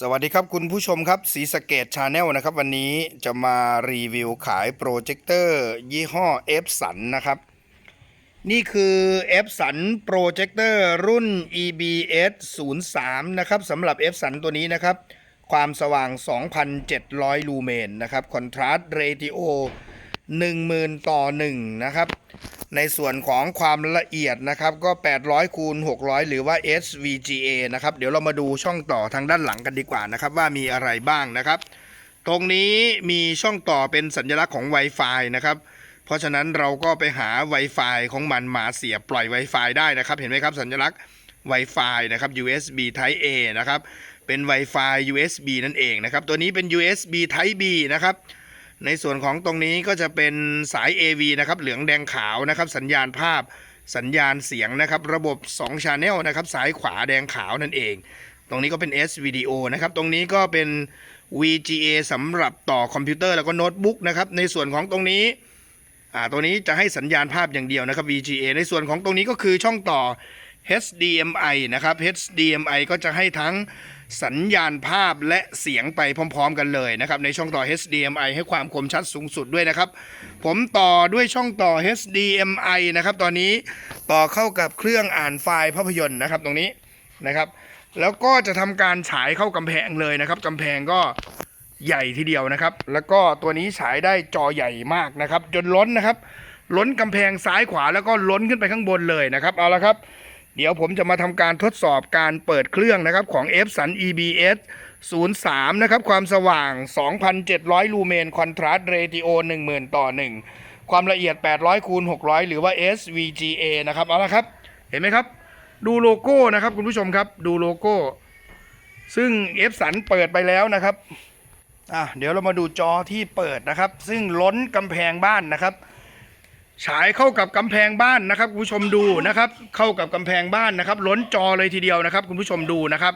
สวัสดีครับคุณผู้ชมครับสีสเกตชาแนลนะครับ วันนี้จะมารีวิวขายโปรเจคเตอร์ยี่ห้อ f สันนะครับ นี่คือ f สันโปรเจคเตอร์รุ่น EBS 03นะครับสำหรับ f สันตัวนี้นะครับ ความสว่าง 2,700 ลูเมนนะครับคอนทราสต์เรติโอ 10,000 ต่อ 1 นะครับ ในส่วนของความละเอียดนะครับ ก็ 800คูณ600 หรือว่า SVGA นะครับ เดี๋ยวเรามาดูช่องต่อทางด้านหลังกันดีกว่านะครับ ว่ามีอะไรบ้างนะครับ ตรงนี้มีช่องต่อเป็นสัญลักษณ์ของ Wi-Fi นะครับ เพราะฉะนั้นเราก็ไปหา Wi-Fi ของมันมาเสียบปล่อย Wi-Fi ได้นะครับ เห็นไหมครับสัญลักษณ์ Wi-Fi นะครับ USB Type A นะครับ เป็น Wi-Fi USB นั่นเองนะครับ ตัวนี้เป็น USB Type B นะครับ ในส่วนของตรงนี้ก็จะเป็นสาย AV นะครับ เหลืองแดงขาวนะครับ สัญญาณภาพสัญญาณเสียงนะครับ ระบบ2 Channel นะครับซ้ายขวาแดงขาวนั่นเอง ตรงนี้ก็เป็น S Video นะครับ ตรงนี้ก็เป็น VGA สำหรับต่อคอมพิวเตอร์แล้วก็โน้ตบุ๊กนะครับ ในส่วนของตรงนี้อ่าตัวนี้จะให้สัญญาณภาพอย่างเดียวนะครับ VGA ในส่วนของตรงนี้ก็คือช่องต่อ HDMI นะครับ HDMI ก็จะให้ทั้งสัญญาณภาพและเสียงไปพร้อม ๆ กันเลยนะครับ ในช่องต่อ HDMI ให้ความคมชัดสูงสุดด้วยนะครับ ผมต่อด้วยช่องต่อ HDMI นะครับ ตอนนี้ต่อเข้ากับเครื่องอ่านไฟล์ภาพยนตร์นะครับตรงนี้นะครับ แล้วก็จะทำการฉายเข้ากำแพงเลยนะครับกำแพงก็ใหญ่ทีเดียวนะครับ แล้วก็ตัวนี้ฉายได้จอใหญ่มากนะครับ จนล้นนะครับ ล้นกำแพงซ้ายขวาแล้วก็ล้นขึ้นไปข้างบนเลยนะครับ เอาละครับ เดี๋ยวผมจะมาทำการทดสอบการเปิดเครื่องนะครับของ f สัน EBS 03 นะครับ ความสว่าง 2,700 ลูเมนคอนทราสต์เรติโอ10,000 ต่อ 1 ความละเอียด 800คูณ600 หรือว่า SVGA นะครับ เอาละครับ เห็นไหมครับ ดูโลโก้นะครับคุณผู้ชมครับ ดูโลโก้ ซึ่ง f สันเปิดไปแล้วนะครับอะเดี๋ยวเรามาดูจอที่เปิดนะครับ ซึ่งล้นกำแพงบ้านนะครับ ฉายเข้ากับกำแพงบ้านนะครับคุณผู้ชมดูนะครับ เข้ากับกำแพงบ้านนะครับ ล้นจอเลยทีเดียวนะครับ คุณผู้ชมดูนะครับ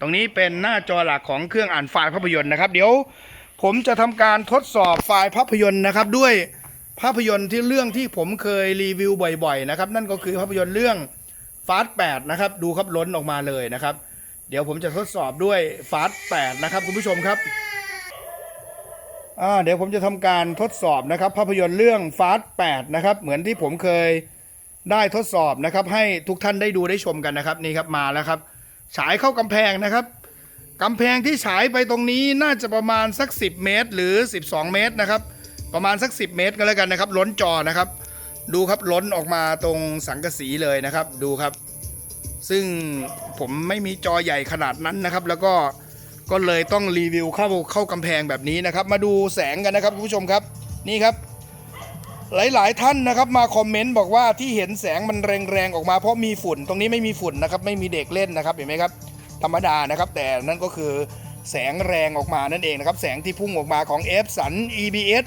ตรงนี้เป็นหน้าจอหลักของเครื่องอ่านไฟล์ภาพยนตร์นะครับ เดี๋ยวผมจะทำการทดสอบไฟล์ภาพยนตร์นะครับ ด้วยภาพยนตร์ที่เรื่องที่ผมเคยรีวิวบ่อยๆนะครับ นั่นก็คือภาพยนตร์เรื่องฟาส8นะครับ ดูครับล้นออกมาเลยนะครับ เดี๋ยวผมจะทดสอบด้วยฟาส8นะครับ คุณผู้ชมครับ เดี๋ยวผมจะทำการทดสอบนะครับภาพยนตร์เรื่องฟาส8นะครับเหมือนที่ผมเคยได้ทดสอบนะครับ ให้ทุกท่านได้ดูได้ชมกันนะครับนี่ครับมาแล้วครับ ฉายเข้ากำแพงนะครับกำแพงที่ฉายไปตรงนี้น่าจะประมาณสัก 10 เมตร หรือ 12 เมตรนะครับ ประมาณสัก 10 เมตรก็แล้วกันนะครับ ล้นจอนะครับ ดูครับล้นออกมาตรงสังกะสีเลยนะครับ ดูครับ ซึ่งผมไม่มีจอใหญ่ขนาดนั้นนะครับ แล้วก็ ก็เลยต้องรีวิวเข้าเข้ากำแพงแบบนี้นะครับ มาดูแสงกันนะครับคุณผู้ชมครับนี่ครับ หลายๆท่านนะครับมาคอมเมนต์บอกว่าที่เห็นแสงมันแรงๆออกมาเพราะมีฝุ่น ตรงนี้ไม่มีฝุ่นนะครับไม่มีเด็กเล่นนะครับเห็นไหมครับธรรมดานะครับ แต่นั่นก็คือแสงแรงออกมานั่นเองนะครับ แสงที่พุ่งออกมาของ f สัน EBS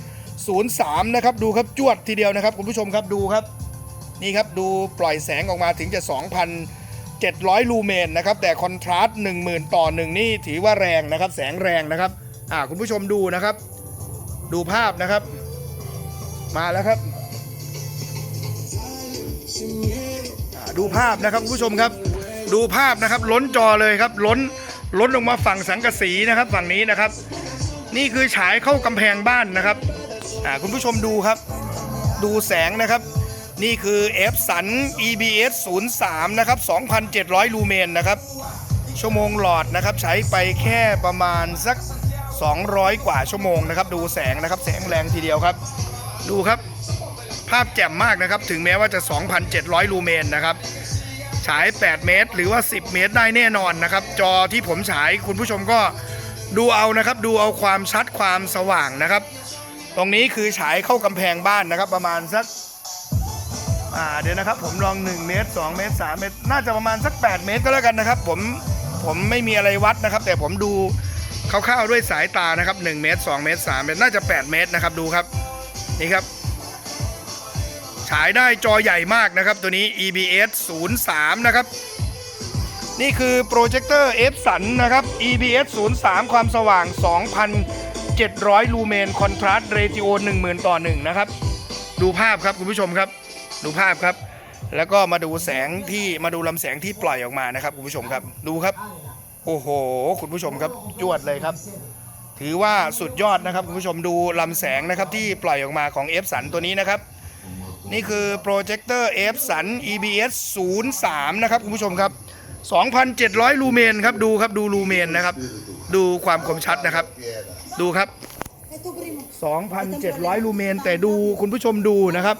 03 นะครับ ดูครับจวดทีเดียวนะครับ คุณผู้ชมครับดูครับ นี่ครับดูปล่อยแสงออกมาถึงจะ 700 ลูเมนนะครับ แต่คอนทราสต์10,000 ต่อ 1 นี่ถือว่าแรงนะครับ แสงแรงนะครับ อ่าคุณผู้ชมดูนะครับ ดูภาพนะครับ มาแล้วครับ ดูภาพนะครับคุณผู้ชมครับ ดูภาพนะครับ ล้นจอเลยครับ ล้น ล้นลงมาฝั่งสังกะสีนะครับ ฝั่งนี้นะครับ นี่คือฉายเข้ากำแพงบ้านนะครับ อ่าคุณผู้ชมดูครับ ดูแสงนะครับ นี่คือ F สัน EBS 03 นะครับ 2,700 ลูเมนนะครับ ชั่วโมงหลอดนะครับ ใช้ไปแค่ประมาณสัก 200 กว่าชั่วโมงนะครับ ดูแสงนะครับ แสงแรงทีเดียวครับ ดูครับ ภาพแจ่มมากนะครับ ถึงแม้ว่าจะ 2,700 ลูเมนนะครับ ฉาย 8 เมตร หรือว่า 10 เมตรได้แน่นอนนะครับ จอที่ผมฉายคุณผู้ชมก็ดูเอานะครับ ดูเอาความชัดความสว่างนะครับ ตรงนี้คือฉายเข้ากำแพงบ้านนะครับ ประมาณสัก อ่าเดี๋ยวนะครับผมลอง 1 เมตร 2 เมตร 3 เมตร น่าจะประมาณสัก 8 เมตรก็แล้วกันนะครับ ผมผมไม่มีอะไรวัดนะครับ แต่ผมดูคร่าวๆด้วยสายตานะครับ 1 เมตร 2 เมตร 3 เมตร น่าจะ 8 เมตรนะครับดูครับนี่ครับ ฉายได้จอใหญ่มากนะครับ ตัวนี้ EBS 03 นะครับ นี่คือโปรเจคเตอร์ F สันนะครับ EBS 03 ความสว่าง 2,700 ลูเมน คอนทราสต์เรติโอ 10,000 ต่อ 1 นะครับ ดูภาพครับคุณผู้ชมครับ ดูภาพครับ แล้วก็มาดูแสงที่มาดูลำแสงที่ปล่อยออกมานะครับคุณผู้ชมครับ ดูครับ โอ้โห คุณผู้ชมครับจวดเลยครับ ถือว่าสุดยอดนะครับคุณผู้ชมดูลำแสงนะครับที่ปล่อยออกมาของ F สันตัวนี้นะครับ นี่คือโปรเจคเตอร์ F สัน EBS 03นะครับคุณผู้ชมครับ 2,700 ลูเมนครับดูครับดูลูเมนนะครับ ดูความคมชัดนะครับ ดูครับ 2,700 ลูเมนแต่ดูคุณผู้ชมดูนะครับ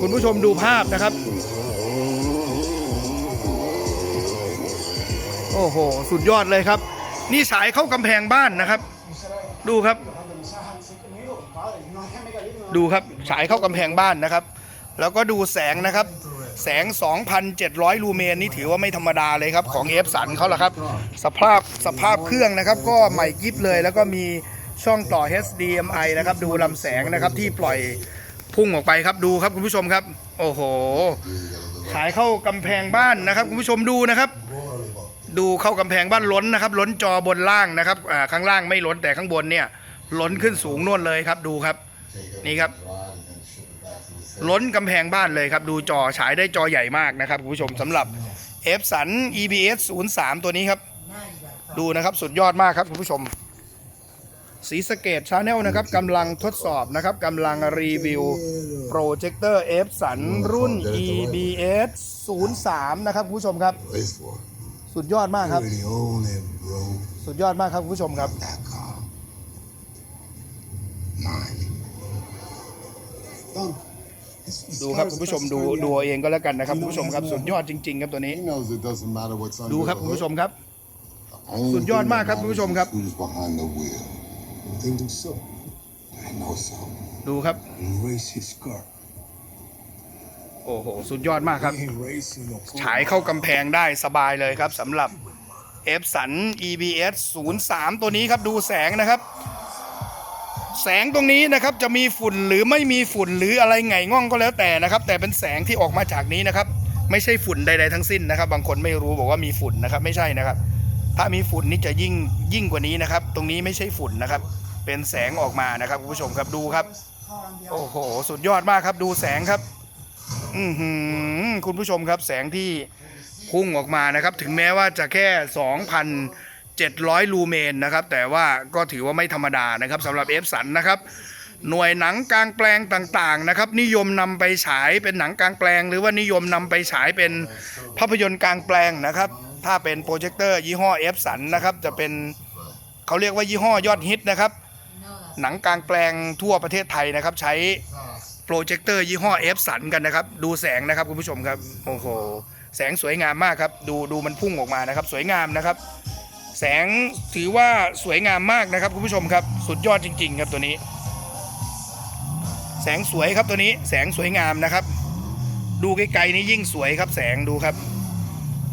คุณผู้ชมดูภาพนะครับ โอ้โห สุดยอดเลยครับ นี่สายเข้ากำแพงบ้านนะครับ ดูครับ ดูครับฉายเข้ากำแพงบ้านนะครับ แล้วก็ดูแสงนะครับ แสง 2,700 ลูเมนนี่ถือว่าไม่ธรรมดาเลยครับ ของเอฟสันเขาละครับ สภาพสภาพเครื่องนะครับ ก็ใหม่กิฟเลยแล้วก็มีช่องต่อ HDMI นะครับ ดูลำแสงนะครับที่ปล่อย พุ่งออกไปครับดูครับคุณผู้ชมครับ โอ้โห ฉายเข้ากำแพงบ้านนะครับ คุณผู้ชมดูนะครับ ดูเข้ากำแพงบ้านล้นนะครับ ล้นจอบนล่างนะครับอ่าข้างล่างไม่ล้นแต่ข้างบนเนี่ยล้นขึ้นสูงนวดเลยครับดูครับนี่ครับ ล้นกำแพงบ้านเลยครับ ดูจอฉายได้จอใหญ่มากนะครับคุณผู้ชมสำหรับ F สัน EBS 03 ตัวนี้ครับ ดูนะครับสุดยอดมากครับคุณผู้ชม สีสะเกตชาแนลนะครับกำลังทดสอบนะครับกำลังรีวิวโปรเจคเตอร์ F สันรุ่น EBS 03 นะครับคุณผู้ชมครับ Wait for it. สุดยอดมากครับ Already own it, bro. สุดยอดมากครับคุณผู้ชมครับ That car. Mine. Done. It's- it's ดูครับ cars คุณผู้ชม that's ดู already ดู out. เอาเองก็แล้วกันนะครับคุณผู้ชมครับสุดยอดจริง ๆ ครับตัวนี้ He knows it doesn't matter what's under ดูครับ the คุณ hood. ผู้ชมครับ Only สุดยอด thing มากครับ that คุณผู้ชมครับ Think so. I know so. ดูครับ Race his car. โอ้โห สุดยอดมากครับ ฉายเข้ากำแพงได้สบายเลยครับสำหรับ F สัน EBS 03 ตัวนี้ครับดูแสงนะครับ แสงตรงนี้นะครับจะมีฝุ่นหรือไม่มีฝุ่นหรืออะไรไงง่องก็แล้วแต่นะครับ แต่เป็นแสงที่ออกมาจากนี้นะครับ ไม่ใช่ฝุ่นใดๆทั้งสิ้นนะครับ บางคนไม่รู้บอกว่ามีฝุ่นนะครับ ไม่ใช่นะครับ ถ้ามีฝุ่นนี่จะยิ่งยิ่งกว่านี้นะครับ ตรงนี้ไม่ใช่ฝุ่นนะครับ เป็นแสงออกมานะครับคุณผู้ชมครับดูครับ โอ้โห สุดยอดมากครับดูแสงครับ อือหือคุณผู้ชมครับ แสงที่พุ่งออกมานะครับ ถึงแม้ว่าจะแค่ 2,700 ลูเมนนะครับ แต่ว่าก็ถือว่าไม่ธรรมดานะครับสำหรับเอฟสันนะครับ หน่วยหนังกลางแปลงต่างๆนะครับ นิยมนำไปฉายเป็นหนังกลางแปลง หรือว่านิยมนำไปฉายเป็นภาพยนตร์กลางแปลงนะครับ ถ้าเป็นโปรเจคเตอร์ยี่ห้อเอฟสันนะครับจะเป็นเขาเรียกว่ายี่ห้อยอดฮิตนะครับ หนังกลางแปลงทั่วประเทศไทยนะครับ ใช้โปรเจคเตอร์ยี่ห้อเอฟสันกันนะครับ ดูแสงนะครับคุณผู้ชมครับโอ้โหแสงสวยงามมากครับ ดูดูมันพุ่งออกมานะครับ สวยงามนะครับ แสงถือว่าสวยงามมากนะครับคุณผู้ชมครับ สุดยอดจริง ๆ ครับตัวนี้ แสงสวยครับตัวนี้ แสงสวยงามนะครับ ดูไกลๆนี่ยิ่งสวยครับ แสงดูครับ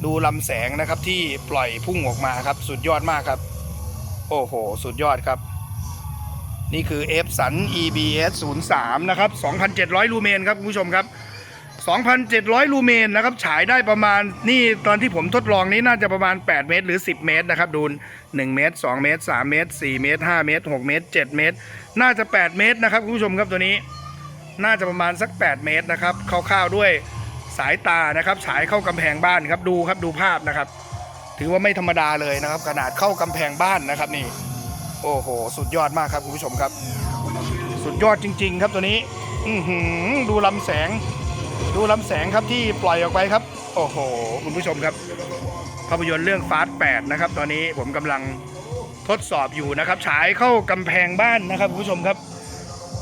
ดูลำแสงนะครับที่ปล่อยพุ่งออกมาครับ สุดยอดมากครับ โอ้โห สุดยอดครับ นี่คือ F สัน EBS 03นะครับ 2,700 ลูเมนครับคุณผู้ชมครับ 2,700 ลูเมนนะครับ ฉายได้ประมาณนี่ตอนที่ผมทดลองนี้น่าจะประมาณ 8 เมตร หรือ 10 เมตรนะครับ ดู 1 เมตร 2 เมตร 3 เมตร 4 เมตร 5 เมตร 6 เมตร 7 เมตร น่าจะ 8 เมตรนะครับคุณผู้ชมครับตัวนี้ น่าจะประมาณสัก 8 เมตรนะครับคร่าวๆด้วย สายตานะครับฉายเข้ากำแพงบ้านครับดูครับดูภาพนะครับ ถือว่าไม่ธรรมดาเลยนะครับ ขนาดเข้ากำแพงบ้านนะครับนี่ โอ้โห สุดยอดมากครับคุณผู้ชมครับ สุดยอดจริง ๆ ครับตัวนี้ อือหือดูลำแสง ดูลำแสงครับที่ปล่อยออกไปครับ โอ้โห คุณผู้ชมครับภาพยนตร์เรื่องฟาสต์8นะครับ ตอนนี้ผมกำลังทดสอบอยู่นะครับ ฉายเข้ากำแพงบ้านนะครับคุณผู้ชมครับ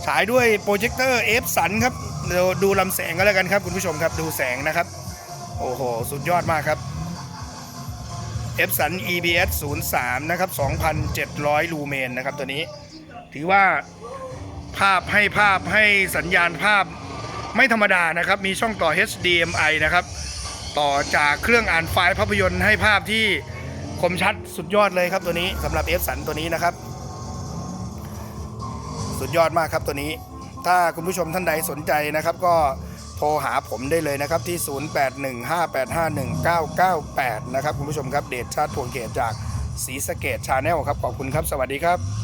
ฉายด้วยโปรเจคเตอร์เอฟสันครับเดี๋ยวดูลำแสงก็แล้วกันครับคุณผู้ชมครับดูแสงนะครับ โอ้โห สุดยอดมากครับเอฟสัน EBS 03 นะครับ 2,700 ลูเมนนะครับตัวนี้ ถือว่าภาพให้ภาพให้สัญญาณภาพไม่ธรรมดานะครับ มีช่องต่อ HDMI นะครับ ต่อจากเครื่องอ่านไฟล์ภาพยนตร์ให้ภาพที่คมชัดสุดยอดเลยครับตัวนี้สำหรับ F สันตัวนี้นะครับ สุดยอดมากครับตัวนี้ ถ้าคุณผู้ชมท่านใดสนใจนะครับ ก็โทรหาผมได้เลยนะครับที่ 0815851998 นะครับคุณผู้ชมครับเดชชาติพวงเกตจากสีสเกตชาแนลครับขอบคุณครับ สวัสดีครับ